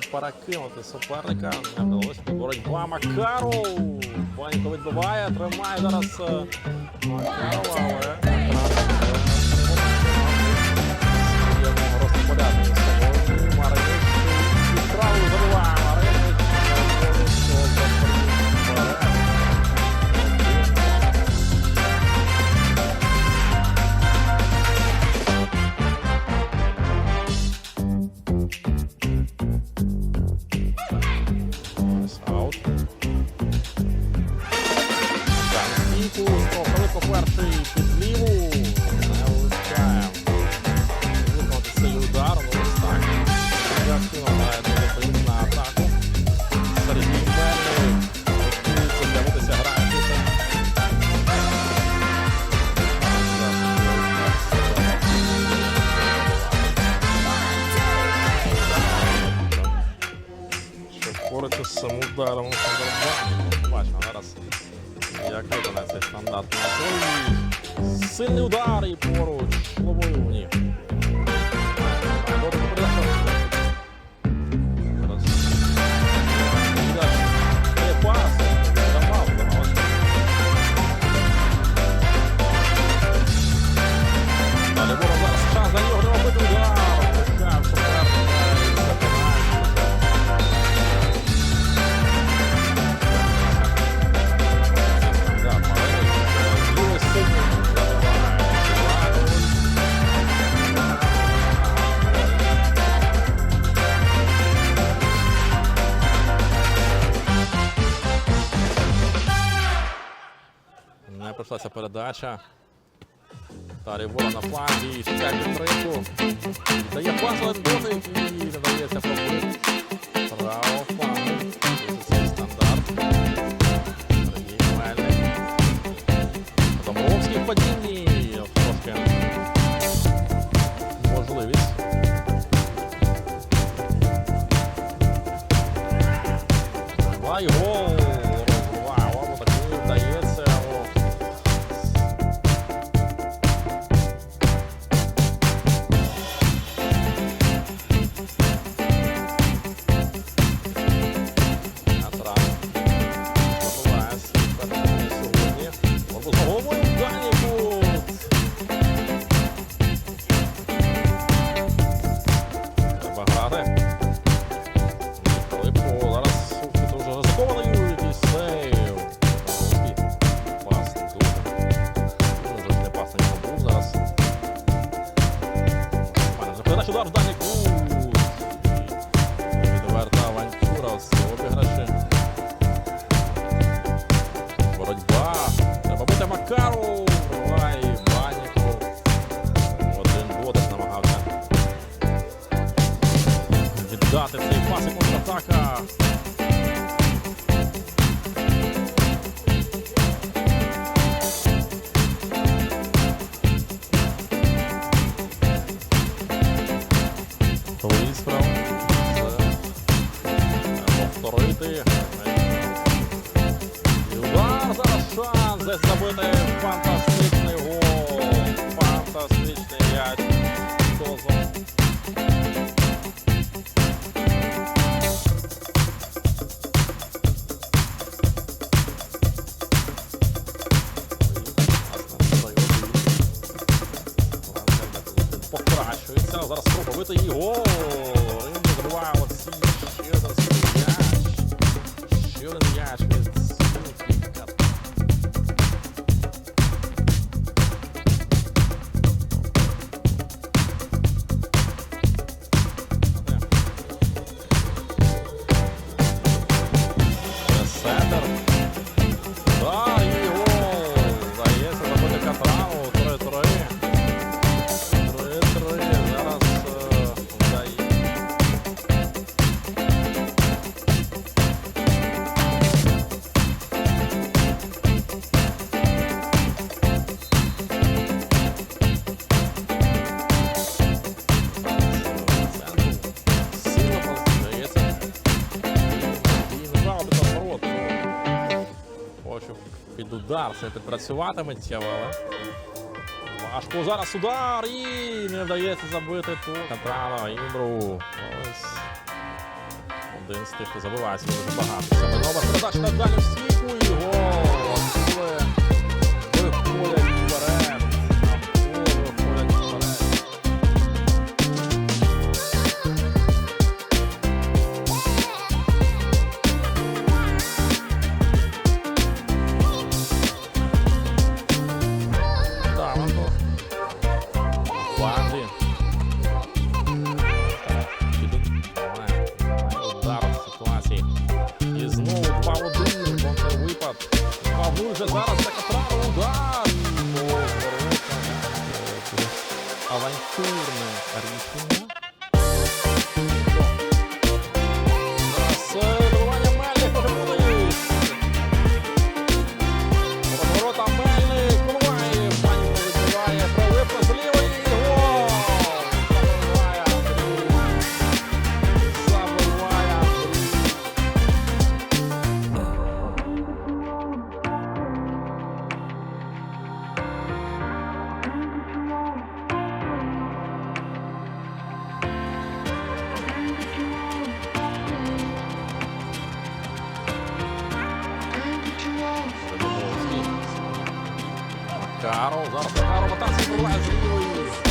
та перекинути суперника. Не вдалося боротьба Макаров. Банько відбиває, тримає зараз. Е, але... Martins, Danilo. коротко саму ударом. Бачимо, зараз. Як виконає цей стандартний Сильний удар і поруч. Неслася передача. Тарі Вола на флангі. Сп'ять підтримку. Дає пас, але збити. І Це забитий е, фантастичний гол. Фантастичний м'яч Покращується. Зараз спробувати її. удар все підпрацюватиме Тявела. Важко зараз удар і не вдається забити тут. Катрана Імбру. Ось. Один з тих, хто забиває сьогодні багато. Саме нова передача на далі стійку і гол. Авантюрне рішення. Макаров, зараз Макаров, атака забиває з лівої.